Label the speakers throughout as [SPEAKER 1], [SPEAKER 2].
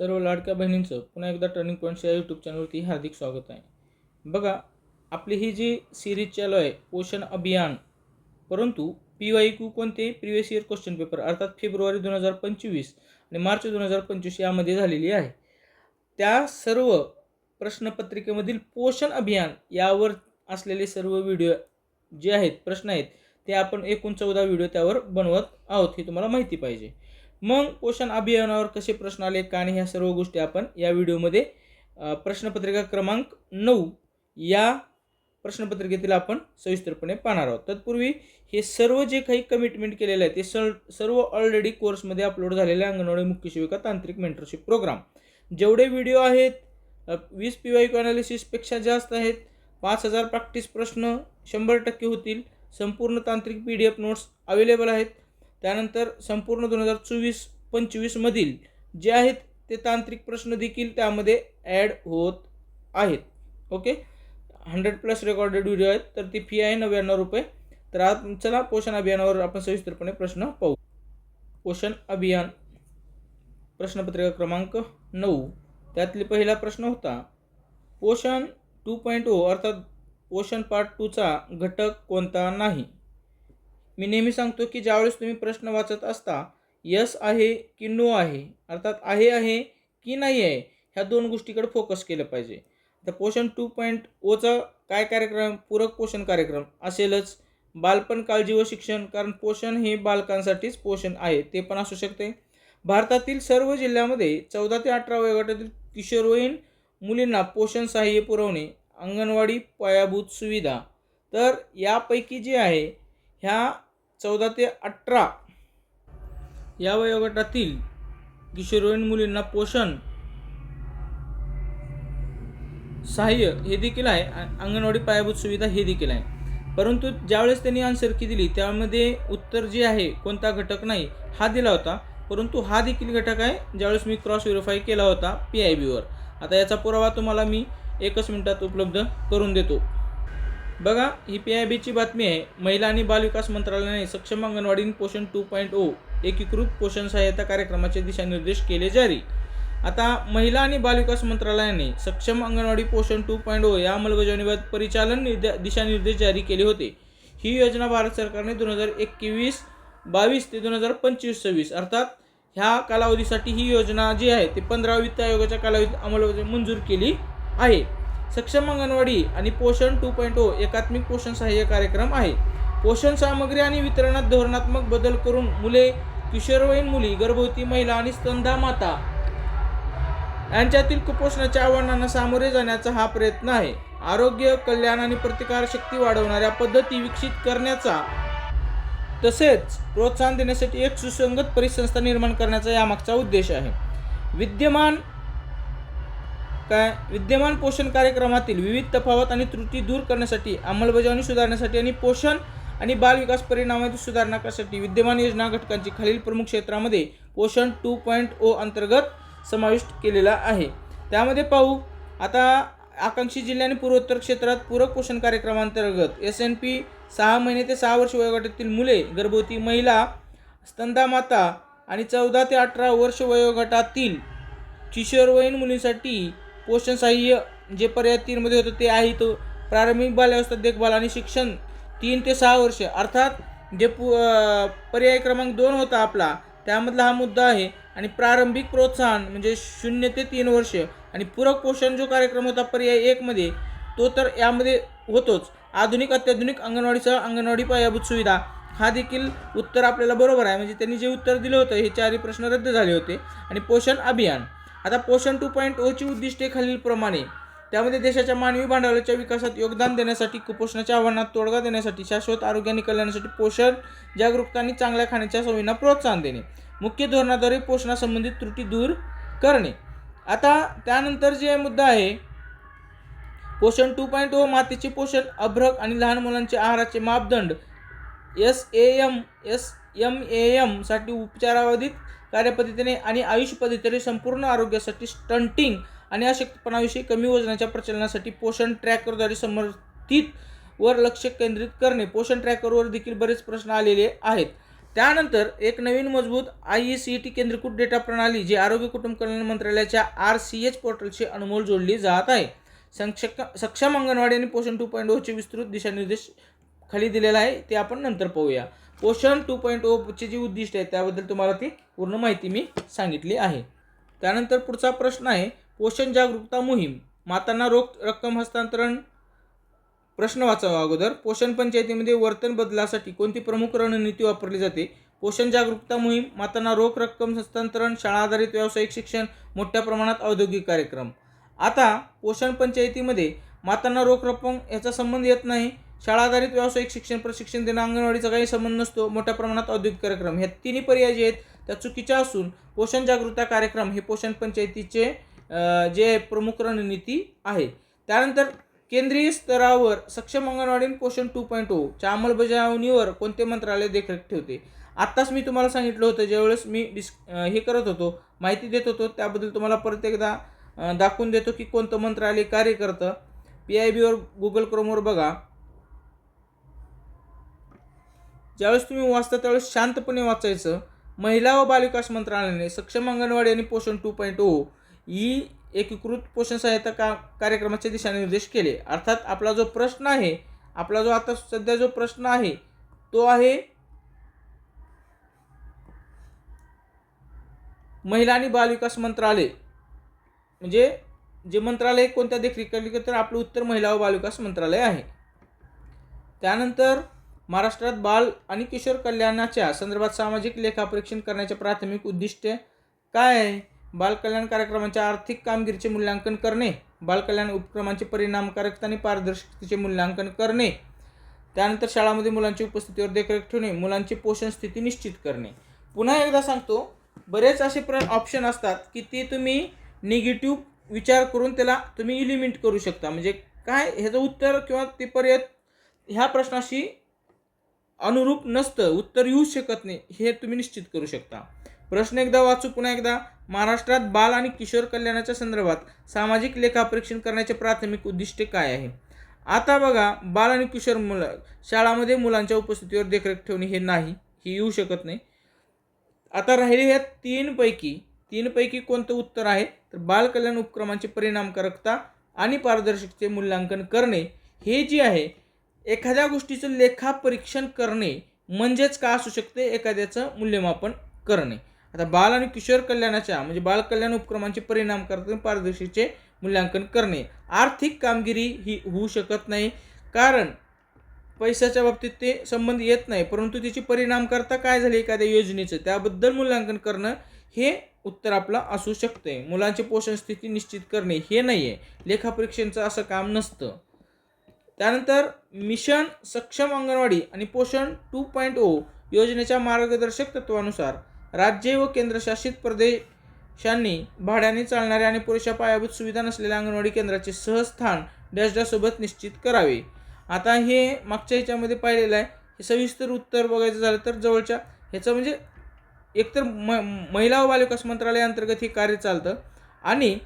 [SPEAKER 1] सर्व लाडक्या बहिणींचं पुन्हा एकदा टर्निंग पॉईंट्स या यूट्यूब चॅनलवरती हार्दिक स्वागत आहे. बघा आपली ही जी सिरीज चालू आहे पोषण अभियान परंतु पी वाय क्यू कोणते? प्रिवियस इयर क्वेश्चन पेपर अर्थात फेब्रुवारी दोन हजार पंचवीस आणि मार्च दोन हजार पंचवीस यामध्ये झालेली आहे. त्या सर्व प्रश्नपत्रिकेमधील पोषण अभियान यावर असलेले सर्व व्हिडिओ जे आहेत प्रश्न आहेत ते आपण एकूण चौदा व्हिडिओ त्यावर बनवत आहोत हे तुम्हाला माहिती पाहिजे. मग पोषण अभियानावर कसे प्रश्न आले का आणि ह्या सर्व गोष्टी आपण या व्हिडिओमध्ये प्रश्नपत्रिका क्रमांक नऊ या प्रश्नपत्रिकेतील आपण सविस्तरपणे पाहणार आहोत. तत्पूर्वी हे सर्व जे काही कमिटमेंट केलेलं आहे ते सर सर्व ऑलरेडी कोर्समध्ये अपलोड झालेले अंगणवाडी मुख्य शिविका तांत्रिक मेंटरशिप प्रोग्राम जेवढे व्हिडिओ आहेत वीस पी वाय अनालिसिसपेक्षा जास्त आहेत पाच हजार प्रॅक्टिस प्रश्न शंभर टक्के होतील संपूर्ण तांत्रिक P D F notes available आहेत. त्यानंतर संपूर्ण दोन हजार चोवीस पंचवीसमधील जे आहेत ते तांत्रिक प्रश्न देखील त्यामध्ये ॲड होत आहेत. Okay hundred plus recorded video आहेत तर ती फी आहे नव्याण्णव रुपये. तर आज चला पोषण अभियानावर आपण सविस्तरपणे प्रश्न पाहू. पोषण अभियान प्रश्नपत्रिका क्रमांक नऊ. त्यातले पहिला प्रश्न होता पोषण टू पॉईंट ओ अर्थात पोषण पार्ट टूचा घटक कोणता नाही? मी नेहमी सांगतो की ज्यावेळेस तुम्ही प्रश्न वाचत असता यस आहे की नो आहे अर्थात आहे आहे की नाही आहे ह्या दोन गोष्टीकडे फोकस केलं पाहिजे. आता पोषण टू पॉईंट ओचा काय कार्यक्रम? पूरक पोषण कार्यक्रम असेलच. बालपण काळजी व शिक्षण कारण पोषण हे बालकांसाठीच पोषण आहे ते पण असू शकते. भारतातील सर्व जिल्ह्यामध्ये चौदा ते अठरा वयोगटातील किशोरवयीन मुलींना पोषण सहाय्य पुरवणे अंगणवाडी पायाभूत सुविधा. तर यापैकी जे आहे ह्या चौदा ते अठरा या वयोगटातील किशोरवयीन मुलींना पोषण सहाय्य हे देखील आहे. अंगणवाडी पायाभूत सुविधा हे देखील आहे. परंतु ज्यावेळेस त्यांनी आन्सर की दिली त्यामध्ये उत्तर जे आहे कोणता घटक नाही हा दिला होता. परंतु हा देखील घटक आहे ज्यावेळेस मी क्रॉस व्हेरीफाय केला होता पी आय बीवर आता याचा पुरावा तुम्हाला मी एकच मिनिटात उपलब्ध करून देतो. बघा ही पी आय बीची बातमी आहे. महिला आणि बालविकास मंत्रालयाने सक्षम अंगणवाडी पोषण टू पॉईंट ओ एकीकृत पोषण सहाय्यता कार्यक्रमाचे दिशानिर्देश केले जारी. आता महिला आणि बालविकास मंत्रालयाने सक्षम अंगणवाडी पोषण टू पॉईंट ओ या अंमलबजावणीबाबत परिचालन निर्दे दिशानिर्देश जारी केले होते. ही योजना भारत सरकारने दोन हजार एकवीस बावीस ते दोन हजार पंचवीस सव्वीस अर्थात ह्या कालावधीसाठी ही योजना जी आहे ती पंधरा वित्त आयोगाच्या कालावधीत अंमलबजावणी मंजूर केली आहे. सक्षम अंगणवाडी आणि पोषण टू पॉईंट ओ एकात्मिक पोषण सहाय्य कार्यक्रम आहे. पोषण सामग्री आणि वितरणात धोरणात्मक बदल करून मुले किशोरवयीन मुली गर्भवती महिला आणि स्तंधा माता यांच्यातील कुपोषणाच्या आव्हानांना सामोरे जाण्याचा हा प्रयत्न आहे. आरोग्य कल्याण आणि प्रतिकारशक्ती वाढवणाऱ्या पद्धती विकसित करण्याचा तसेच प्रोत्साहन देण्यासाठी एक सुसंगत परिसंस्था निर्माण करण्याचा यामागचा उद्देश आहे. विद्यमान काय विद्यमान पोषण कार्यक्रमातील विविध तफावत आणि त्रुटी दूर करण्यासाठी अंमलबजावणी सुधारण्यासाठी आणि पोषण आणि बालविकास परिणामातील सुधारणा करण्यासाठी विद्यमान योजना घटकांची खालील प्रमुख क्षेत्रामध्ये पोषण टू पॉईंट ओ अंतर्गत समाविष्ट केलेला आहे. त्यामध्ये पाहू आता आकांक्षी जिल्ह्याने आणि पूर्वोत्तर क्षेत्रात पूरक पोषण कार्यक्रमांतर्गत एस एन पी सहा महिने ते सहा वर्ष वयोगटातील मुले गर्भवती महिला स्तंदा माता आणि चौदा ते अठरा वर्ष वयोगटातील किशोरवयीन मुलींसाठी पोषण सहाय्य जे पर्याय तीनमध्ये होतं ते आहे तो प्रारंभिक बाल्यावस्था देखभाल आणि शिक्षण. तीन ते सहा वर्ष. अर्थात जे पु पर्याय क्रमांक दोन होता आपला त्यामधला हा मुद्दा आहे. आणि प्रारंभिक प्रोत्साहन म्हणजे शून्य ते तीन वर्ष. आणि पूरक पोषण जो कार्यक्रम होता पर्याय एकमध्ये तो तर यामध्ये होतोच. आधुनिक अत्याधुनिक अंगणवाडीसह अंगणवाडी पायाभूत सुविधा. हा देखील उत्तर आपल्याला बरोबर आहे. म्हणजे त्यांनी जे उत्तर दिलं होतं हे चारही प्रश्न रद्द झाले होते. आणि पोषण अभियान. आता पोषण टू पॉईंट ओची उद्दिष्टे खालीलप्रमाणे. त्यामध्ये देशाच्या मानवी भांडवलाच्या विकासात योगदान देण्यासाठी कुपोषणाच्या आव्हानात तोडगा देण्यासाठी शाश्वत आरोग्य आणि कल्याणासाठी पोषण जागरूकता आणि चांगल्या खाण्याच्या सवयींना प्रोत्साहन देणे. मुख्य धोरणाद्वारे पोषणासंबंधित त्रुटी दूर करणे. आता त्यानंतर जे मुद्दा आहे पोषण टू पॉईंट ओ मातेचे पोषण अभ्रक आणि लहान मुलांचे आहाराचे मापदंड S A M S M A एमसाठी उपचारावधीत कार्यपद्धतीने आणि आयुष पद्धतीने संपूर्ण आरोग्यासाठी स्टंटिंग आणि अशक्तपणाविषयी कमी वजनाच्या प्रचलनासाठी पोषण ट्रॅकरद्वारे समर्थित वर लक्ष केंद्रित करणे. पोषण ट्रॅकरवर देखील बरेच प्रश्न आलेले आहेत. त्यानंतर एक नवीन मजबूत आय ई सी टी केंद्रीकृत डेटा प्रणाली जी आरोग्य कुटुंब कल्याण मंत्रालयाच्या आर सी एच पोर्टलशी अनमोल जोडली जात आहे. संक्षक सक्षम अंगणवाडी आणि पोषण टू पॉईंट ओचे विस्तृत दिशानिर्देश खाली दिलेला आहे. ते आपण नंतर पाहूया. पोषण टू पॉईंट ओचे जी उद्दिष्ट आहे त्याबद्दल तुम्हाला ती पूर्ण माहिती मी सांगितली आहे. त्यानंतर पुढचा प्रश्न आहे पोषण जागरूकता मोहीम मातांना रोख रक्कम हस्तांतरण. प्रश्न वाचावा अगोदर पोषण पंचायतीमध्ये वर्तन बदलासाठी कोणती प्रमुख रणनीती वापरली जाते? पोषण जागरूकता मोहीम मातांना रोख रक्कम हस्तांतरण शाळा आधारित व्यावसायिक शिक्षण मोठ्या प्रमाणात औद्योगिक कार्यक्रम. आता पोषण पंचायतीमध्ये मातांना रोख रक्कम याचा संबंध येत नाही. शाळा आधारित व्यावसायिक शिक्षण प्रशिक्षण देणं अंगणवाडीचा काही संबंध नसतो. मोठ्या प्रमाणात औद्योगिक कार्यक्रम. ह्या तिन्ही पर्याय जे आहेत. त्या चुकीच्या असून पोषण जागृतता कार्यक्रम हे पोषण पंचायतीचे जे प्रमुख रणनीती आहे. त्यानंतर केंद्रीय स्तरावर सक्षम अंगणवाडी पोषण टू पॉईंट ओच्या अंमलबजावणीवर कोणते मंत्रालय देखरेख ठेवते? आत्ताच मी तुम्हाला सांगितलं होतं ज्यावेळेस मी डिस् हे करत होतो माहिती देत होतो त्याबद्दल तुम्हाला परत एकदा दाखवून देतो की कोणतं मंत्रालय कार्य करतं. पी आय बीवर गुगल क्रोमवर बघा. ज्यावेळेस तुम्ही वाचता त्यावेळेस शांतपणे वाचायचं. महिला व बालविकास मंत्रालयाने सक्षम अंगणवाडी आणि पोषण टू पॉईंट ओ ही एकीकृत पोषण सहायता का कार्यक्रमाचे दिशानिर्देश केले. अर्थात आपला जो प्रश्न आहे आपला जो आता सध्या जो प्रश्न आहे तो आहे महिला आणि बालविकास मंत्रालय. म्हणजे जे मंत्रालय कोणत्या देखरेखीखाली तर आपलं उत्तर महिला व बालविकास मंत्रालय आहे. त्यानंतर महाराष्ट्रात बाल आणि किशोर कल्याणाच्या संदर्भात सामाजिक लेखापरीक्षण करण्याचे प्राथमिक उद्दिष्ट काय आहे? बालकल्याण कार्यक्रमांच्या आर्थिक कामगिरीचे मूल्यांकन करणे बालकल्याण उपक्रमांचे परिणामकारकता आणि पारदर्शकतेचे मूल्यांकन करणे त्यानंतर शाळामध्ये मुलांची उपस्थितीवर देखरेख ठेवणे मुलांची पोषण स्थिती निश्चित करणे. पुन्हा एकदा सांगतो बरेच असे प्र ऑप्शन असतात की ते तुम्ही निगेटिव्ह विचार करून त्याला तुम्ही इलिमिट करू शकता. म्हणजे काय ह्याचं उत्तर किंवा ते पर्याय ह्या प्रश्नाशी अनुरूप नसतं उत्तर येऊ शकत नाही हे तुम्ही निश्चित करू शकता. प्रश्न एकदा वाचू पुन्हा एकदा. महाराष्ट्रात बाल आणि किशोर कल्याणाच्या संदर्भात सामाजिक लेखापरीक्षण करण्याचे प्राथमिक उद्दिष्टे काय आहे? आता बघा बाल आणि किशोर मुलं शाळामध्ये मुलांच्या उपस्थितीवर देखरेख ठेवणे हे नाही हे येऊ शकत नाही. आता राहिले ह्या तीनपैकी तीनपैकी कोणतं उत्तर आहे? तर बाल कल्याण उपक्रमांची परिणामकारकता आणि पारदर्शकतेचे मूल्यांकन करणे हे जे आहे एखाद्या गोष्टीचं लेखापरीक्षण करणे म्हणजेच का असू शकते? एखाद्याचं मूल्यमापन करणे. आता बाल आणि किशोर कल्याणाच्या म्हणजे बालकल्याण उपक्रमांचे परिणाम आणि पारदर्शीचे मूल्यांकन करणे. आर्थिक कामगिरी ही होऊ शकत नाही कारण पैशाच्या बाबतीत ते संबंध येत नाही परंतु त्याची परिणामकारता काय झाली? एखाद्या योजनेचं. त्याबद्दल मूल्यांकन करणं हे उत्तर आपलं असू शकते. मुलांची पोषण स्थिती निश्चित करणे हे नाही आहे लेखापरीक्षेचं असं काम नसतं. त्यानंतर मिशन सक्षम अंगणवाडी आणि पोषण टू पॉईंट ओ योजनेच्या मार्गदर्शक तत्वानुसार राज्ये व केंद्रशासित प्रदेशांनी भाड्याने चालणाऱ्या आणि पुरेशा पायाभूत सुविधा नसलेल्या अंगणवाडी केंद्राचे सहस्थान डॅशडासोबत निश्चित करावे. आता हे मागच्या ह्याच्यामध्ये पाहिलेलं आहे. हे सविस्तर उत्तर बघायचं झालं तर जवळच्या ह्याचं म्हणजे एकतर म महिला व बालविकास मंत्रालयाअंतर्गत हे कार्य चालतं आणि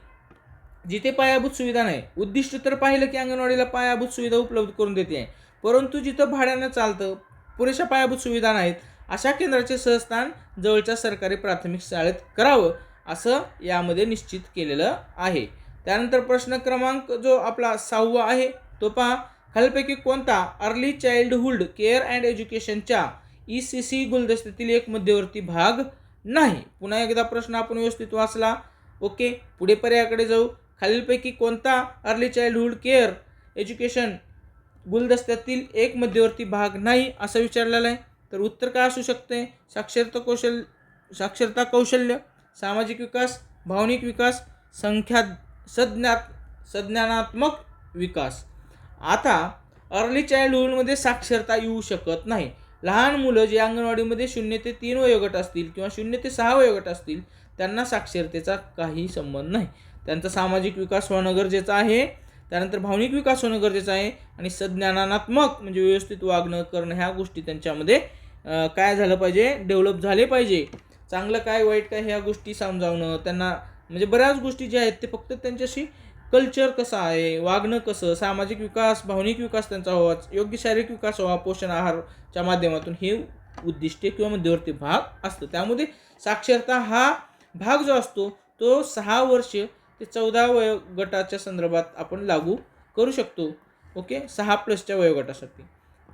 [SPEAKER 1] जिथे पायाभूत सुविधा नाही. उद्दिष्ट तर पाहिलं की अंगणवाडीला पायाभूत सुविधा उपलब्ध करून देते आहे. परंतु जिथं भाड्यानं चालतं पुरेशा पायाभूत सुविधा नाहीत अशा केंद्राचे सहस्थान जवळच्या सरकारी प्राथमिक शाळेत करावं असं यामध्ये निश्चित केलेलं आहे. त्यानंतर प्रश्न क्रमांक जो आपला सहावा आहे तो पहा. खालपैकी कोणता? अर्ली चाइल्डहुड केअर अँड एज्युकेशनच्या ई सी सी गुलदस्त्यातील एक मध्यवर्ती भाग नाही. पुन्हा एकदा प्रश्न आपण व्यवस्थित वाचला. ओके पुढे पर्यायाकडे जाऊ. खालीलपैकी कोणता अर्ली चाइल्डहुड केअर एज्युकेशन गुलदस्त्यातील एक मध्यवर्ती भाग नाही असं विचारलेलं आहे? तर उत्तर काय असू शकते? साक्षरता कौशल साक्षरता कौशल्य सामाजिक विकास भावनिक विकास संख्या संज्ञात संज्ञानात्मक विकास. आता अर्ली चाइल्डहुडमध्ये साक्षरता येऊ शकत नाही. लहान मुलं जे अंगणवाडीमध्ये शून्य ते तीन वयोगट असतील किंवा शून्य ते सहा वयोगट असतील त्यांना साक्षरतेचा काही संबंध नाही. त्यांचा सामाजिक विकास होणं गरजेचं आहे. त्यानंतर भावनिक विकास होणं गरजेचं आहे. आणि संज्ञानात्मक म्हणजे व्यवस्थित वागणं करणं ह्या गोष्टी त्यांच्यामध्ये काय झालं पाहिजे? डेव्हलप झाले पाहिजे. चांगलं काय वाईट काय ह्या गोष्टी समजावणं त्यांना म्हणजे बऱ्याच गोष्टी ज्या आहेत ते फक्त त्यांच्याशी कल्चर कसं आहे वागणं कसं सामाजिक विकास भावनिक विकास त्यांचा व्हावा योग्य शारीरिक विकास व्हावा पोषण आहारच्या माध्यमातून हे उद्दिष्टे किंवा मध्यवर्ती भाग असतो. त्यामध्ये साक्षरता हा भाग जो असतो तो सहा वर्ष ते चौदा वयोगटाच्या संदर्भात आपण लागू करू शकतो ओके? सहा प्लसच्या वयोगटासाठी.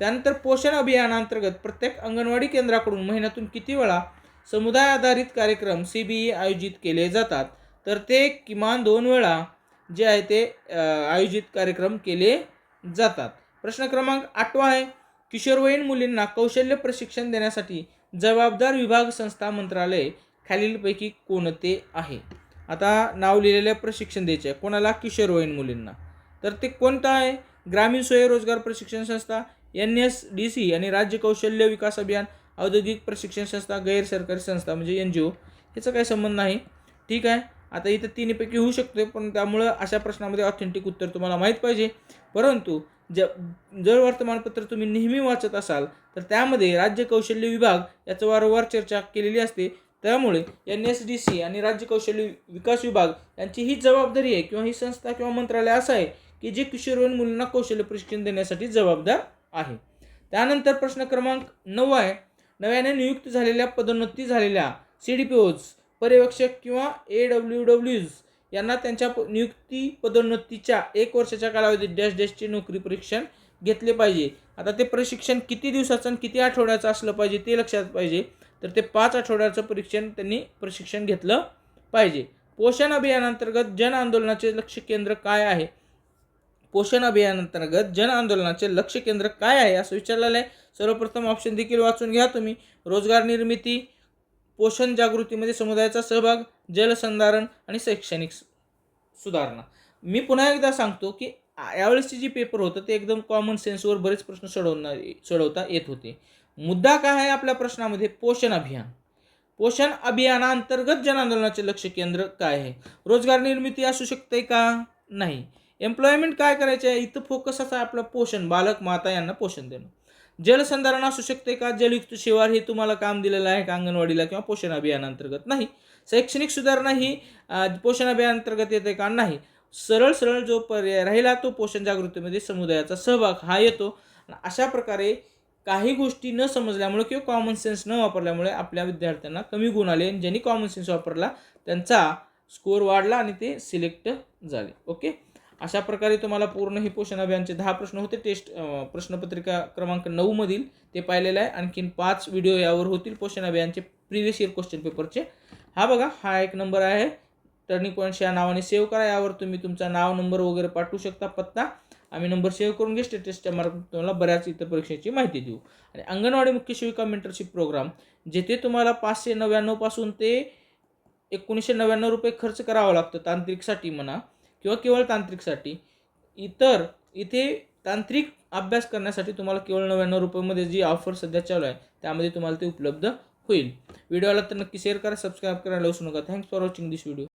[SPEAKER 1] त्यानंतर पोषण अभियानांतर्गत प्रत्येक अंगणवाडी केंद्राकडून महिन्यातून किती वेळा समुदाय आधारित कार्यक्रम सी बी ई आयोजित केले जातात? तर ते किमान दोन वेळा जे आहे ते आयोजित कार्यक्रम केले जातात. प्रश्न क्रमांक आठवा आहे. किशोरवयीन मुलींना कौशल्य प्रशिक्षण देण्यासाठी जबाबदार विभाग संस्था मंत्रालय खालीलपैकी कोणते आहे? आता नाव लिहिलेलं प्रशिक्षण द्यायचे आहे कोणाला किशोरवयीन मुलींना. तर ते कोणतं आहे? ग्रामीण स्वयंरोजगार प्रशिक्षण संस्था एन एस डी सी आणि राज्य कौशल्य विकास अभियान औद्योगिक प्रशिक्षण संस्था गैर सरकारी संस्था म्हणजे एन जी ओ. ह्याचा काही संबंध नाही. ठीक आहे? आता इथं तिन्हीपैकी होऊ शकते पण त्यामुळं अशा प्रश्नामध्ये ऑथेंटिक उत्तर तुम्हाला माहीत पाहिजे. परंतु ज जर वर्तमानपत्र तुम्ही नेहमी वाचत असाल तर त्यामध्ये राज्य कौशल्य विभाग याचं वारंवार चर्चा केलेली असते. त्यामुळे एन एस डी सी आणि राज्य कौशल्य विकास विभाग यांची ही जबाबदारी आहे किंवा ही संस्था किंवा मंत्रालय असं आहे की जे किशोरवयीन मुलांना कौशल्य प्रशिक्षण देण्यासाठी जबाबदार आहे. त्यानंतर प्रश्न क्रमांक नऊ आहे. नव्याने नियुक्त झालेल्या पदोन्नती झालेल्या सी डी पी ओज पर्यवेक्षक किंवा ए डब्ल्यू डब्ल्यूज यांना त्यांच्या प- नियुक्ती पदोन्नतीच्या एक वर्षाच्या कालावधीत डॅश डॅशचे नोकरी परीक्षण घेतले पाहिजे. आता ते प्रशिक्षण किती दिवसाचं आणि किती आठवड्याचं असलं पाहिजे ते लक्षात पाहिजे. तर ते पाच आठवड्याचं परीक्षण त्यांनी प्रशिक्षण घेतलं पाहिजे. पोषण अभियानांतर्गत जन आंदोलनाचे लक्ष केंद्र काय आहे? पोषण अभियानांतर्गत जन आंदोलनाचे लक्ष केंद्र काय आहे असं विचारलेलं आहे. सर्वप्रथम ऑप्शन देखील वाचून घ्या तुम्ही. रोजगार निर्मिती पोषण जागृतीमध्ये समुदायाचा सहभाग जलसंधारण आणि शैक्षणिक सुधारणा. मी पुन्हा एकदा सांगतो की यावेळेसचे जे पेपर होतं ते एकदम कॉमन सेन्सवर बरेच प्रश्न सोडवणार सोडवता येत होते. मुद्दा काय आहे आपल्या प्रश्नामध्ये? पोषण अभियान. पोषण अभियानाअंतर्गत जन आंदोलनाचे लक्ष केंद्र काय आहे? रोजगार निर्मिती असू शकते का? नाही. एम्प्लॉयमेंट काय करायचे आहे? इथं फोकस असा आहे आपलं पोषण. बालक माता यांना पोषण देणं. जलसंधारण असू शकते का? जलयुक्त शिवार हे तुम्हाला काम दिलेलं आहे का अंगणवाडीला किंवा पोषण अभियानांतर्गत? नाही. शैक्षणिक सुधारणा ही पोषण अभियानांतर्गत येते का? नाही. सरळ सरळ जो पर्याय राहिला तो पोषण जागृतीमध्ये समुदायाचा सहभाग हा येतो. अशा प्रकारे काही गोष्टी न समजल्यामुळे किंवा कॉमन सेन्स न वापरल्यामुळे आपल्या विद्यार्थ्यांना कमी गुण आले आणि ज्यांनी कॉमन सेन्स वापरला त्यांचा स्कोअर वाढला आणि ते सिलेक्ट झाले. ओके अशा प्रकारे तुम्हाला पूर्ण हे पोषण अभियानचे दहा प्रश्न होते. टेस्ट प्रश्नपत्रिका क्रमांक नऊमधील ते पाहिलेलं आहे. आणखीन पाच व्हिडिओ यावर होतील पोषण अभियानचे प्रिव्हियस इयर क्वेश्चन पेपरचे हा बघा हा एक नंबर आहे. टर्निंग पॉईंट्स या नावाने सेव्ह करा. यावर तुम्ही तुमचा नाव नंबर वगैरे पाठवू शकता. पत्ता आम्ही नंबर सेव्ह करून घे स्टेटसच्या मार्फत तुम्हाला बऱ्याच इतर परीक्षेची माहिती देऊ. आणि अंगणवाडी मुख्य सेविका मेंटरशिप प्रोग्राम जेथे तुम्हाला पाचशे नव्याण्णवपासून ते एकोणीसशे नव्याण्णव रुपये खर्च करावा लागतो तांत्रिकसाठी म्हणा किंवा केवळ तांत्रिकसाठी. इतर इथे तांत्रिक अभ्यास करण्यासाठी तुम्हाला केवळ नव्याण्णव रुपयामध्ये जी ऑफर सध्या चालू आहे त्यामध्ये तुम्हाला ते उपलब्ध होईल. व्हिडिओला तर नक्की शेअर करा सबस्क्राईब करायला विसरू नका. Thanks for watching this video